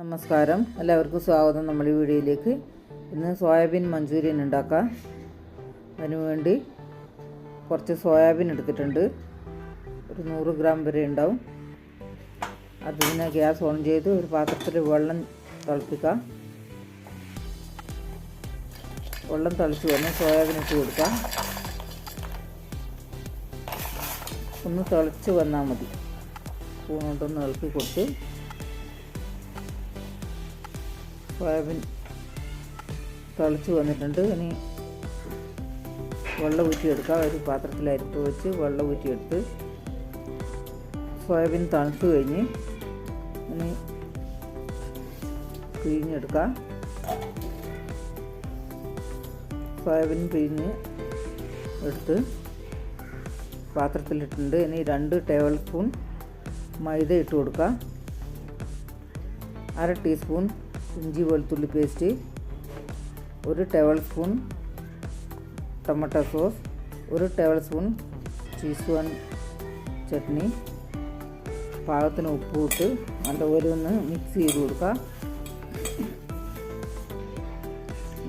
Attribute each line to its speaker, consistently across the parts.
Speaker 1: നമസ്കാരം. എല്ലാവർക്കും സ്വാഗതം നമ്മൾ ഈ വീഡിയോയിലേക്ക്. ഇന്ന് സോയാബീൻ മഞ്ചൂരിയൻ ഉണ്ടാക്കാം അതിനുവേണ്ടി കുറച്ച് സോയാബീൻ എടുത്തിട്ടുണ്ട്. ഒരു നൂറ് ഗ്രാം വരെ ഉണ്ടാവും. അതിന് ഗ്യാസ് ഓൺ ചെയ്ത് ഒരു പാത്രത്തിൽ വെള്ളം തിളപ്പിക്കാം. വെള്ളം തിളച്ച് വന്ന് സോയാബീൻ ഇട്ട് കൊടുക്കാം. ഒന്ന് തിളച്ച് വന്നാൽ മതി. സ്പൂൺ കൊണ്ടൊന്ന് ഇളക്കി കൊടുത്ത് സോയാബീൻ തിളച്ച് വന്നിട്ടുണ്ട്. ഇനി വെള്ളം ഊറ്റിയെടുക്കാം. ഒരു പാത്രത്തിൽ അരിപ്പ് വെച്ച് വെള്ളം ഊറ്റിയെടുത്ത് സോയാബീൻ തണുത്ത് കഴിഞ്ഞ് ഇനി പിഴിഞ്ഞെടുക്കാം. സോയാബീൻ പിഴിഞ്ഞ് എടുത്ത് പാത്രത്തിലിട്ടുണ്ട്. ഇനി രണ്ട് ടേബിൾ സ്പൂൺ മൈദ ഇട്ട് കൊടുക്കാം. അര ടീസ്പൂൺ ഇഞ്ചി വെളുത്തുള്ളി പേസ്റ്റ് ഒരു ടേബിൾ സ്പൂൺ ടൊമാറ്റോ സോസ് ഒരു ടേബിൾ സ്പൂൺ ചീസ്വാൻ ചട്നി പാകത്തിന് ഉപ്പ് ഇട്ട് ഓരോന്ന് മിക്സ് ചെയ്ത് കൊടുക്കുക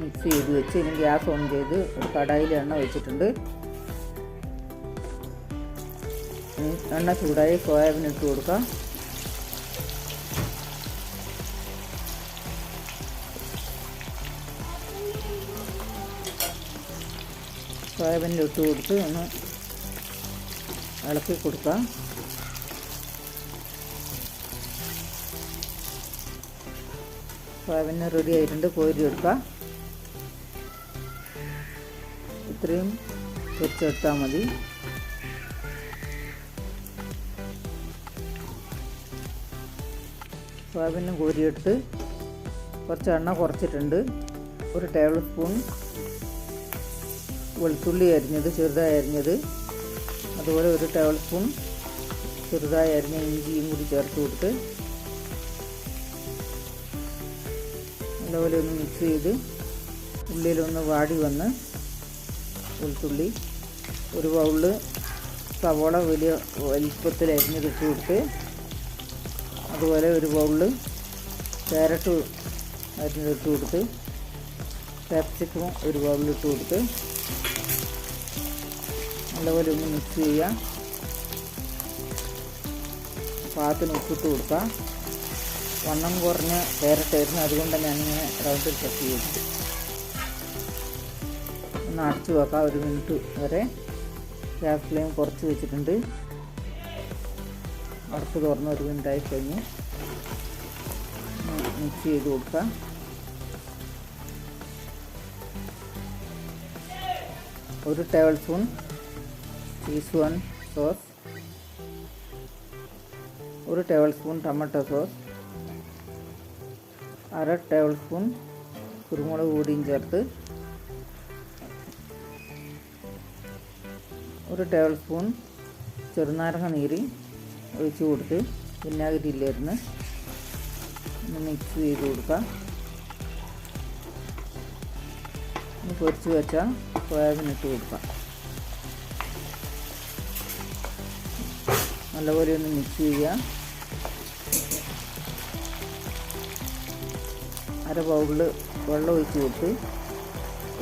Speaker 1: മിക്സ് ചെയ്ത് വെച്ച് ഇനി ഗ്യാസ് ഓൺ ചെയ്ത് ഒരു കടായിൽ എണ്ണ വെച്ചിട്ടുണ്ട് എണ്ണ ചൂടായി സോയാബീൻ ഇട്ട് കൊടുക്കാം. സോയാബീനിൽ ഇട്ട് കൊടുത്ത് ഒന്ന് ഇളക്കി കൊടുക്കാം. സോയാബീൻ റെഡി ആയിട്ടുണ്ട് കോരി എടുക്കാം. ഇത്രയും പൊരിച്ചെടുത്താൽ മതി. സോയാബീനും കോരിയെടുത്ത് കുറച്ച് എണ്ണ കുറച്ചിട്ടുണ്ട്. ഒരു ടേബിൾ സ്പൂൺ വെളുത്തുള്ളി അരിഞ്ഞത് ചെറുതായി അരിഞ്ഞത്. അതുപോലെ ഒരു ടേബിൾ സ്പൂൺ ചെറുതായി അരിഞ്ഞ ഇഞ്ചിയും കൂടി ചേർത്ത് കൊടുത്ത് നല്ലപോലെ ഒന്ന് മിക്സ് ചെയ്ത് ഉള്ളിയിലൊന്ന് വാടി വന്ന് വെളുത്തുള്ളി ഒരു ബൗളിൽ സവോള വലിയ വലിപ്പത്തിൽ അരിഞ്ഞതിട്ട് കൊടുത്ത് അതുപോലെ ഒരു ബൗളിൽ ക്യാരറ്റ് അരിഞ്ഞിട്ട് കൊടുത്ത് ക്യാപ്സിക്കം ഒരു ബൗളിലിട്ട് കൊടുത്ത് നല്ലപോലെ ഒന്ന് മിക്സ് ചെയ്യുക. പാകത്തിന് ഉപ്പിട്ട് കൊടുക്കുക. വണ്ണം കുറഞ്ഞ പേരട്ടായിരുന്നു അതുകൊണ്ട് ഞാനിങ്ങനെ റൗണ്ടിൽ കട്ട് ചെയ്തു. ഒന്ന് അടച്ചു വെക്കാം ഒരു മിനിറ്റ് വരെ. ഗ്യാസ് ഫ്ലെയിം കുറച്ച് വെച്ചിട്ടുണ്ട്. അടച്ച് തുറന്ന് ഒരു മിനിറ്റായി കഴിഞ്ഞ്. മിക്സ് ചെയ്ത് കൊടുക്കുക. ഒരു ടേബിൾ സ്പൂൺ ചീസ്വാൻ സോസ് ഒരു ടേബിൾ സ്പൂൺ ടൊമാറ്റോ സോസ് അര ടേബിൾ സ്പൂൺ കുരുമുളക് പൊടിയും ചേർത്ത് ഒരു ടേബിൾ സ്പൂൺ ചെറുനാരങ്ങ നീര് ഒഴിച്ച് കൊടുത്ത് വിനാഗിരി ഇല്ലായിരുന്നു ഒന്ന് മിക്സ് ചെയ്ത് കൊടുക്കാം. പൊരിച്ച് വെച്ച സോയാബീൻ ഇട്ട് കൊടുക്കാം. നല്ലപോലെ ഒന്ന് മിക്സ് ചെയ്യുക. അര ബൗളിൽ വെള്ളം ഒഴിച്ച് കൊടുത്ത്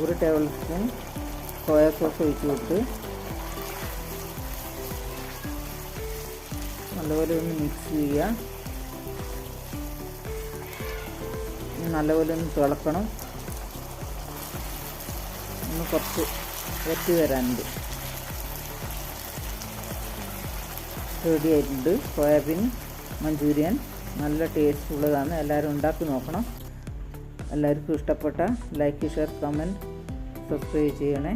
Speaker 1: ഒരു ടേബിൾ സ്പൂൺ സോയ സോസ് ഒഴിച്ച് കൊടുത്ത് നല്ലപോലെ ഒന്ന് മിക്സ് ചെയ്യുക. നല്ലപോലെ ഒന്ന് തിളക്കണം. ഒന്ന് കുറച്ച് വറ്റി വരാനുണ്ട്. റെഡി ആയിട്ടുണ്ട്. സോയാബീൻ മഞ്ചൂരിയൻ നല്ല ടേസ്റ്റ് ഉള്ളതാണ്. എല്ലാവരും ഉണ്ടാക്കി നോക്കണം. എല്ലാവർക്കും ഇഷ്ടപ്പെട്ട ലൈക്ക് ഷെയർ കമന്റ് സബ്സ്ക്രൈബ് ചെയ്യണേ.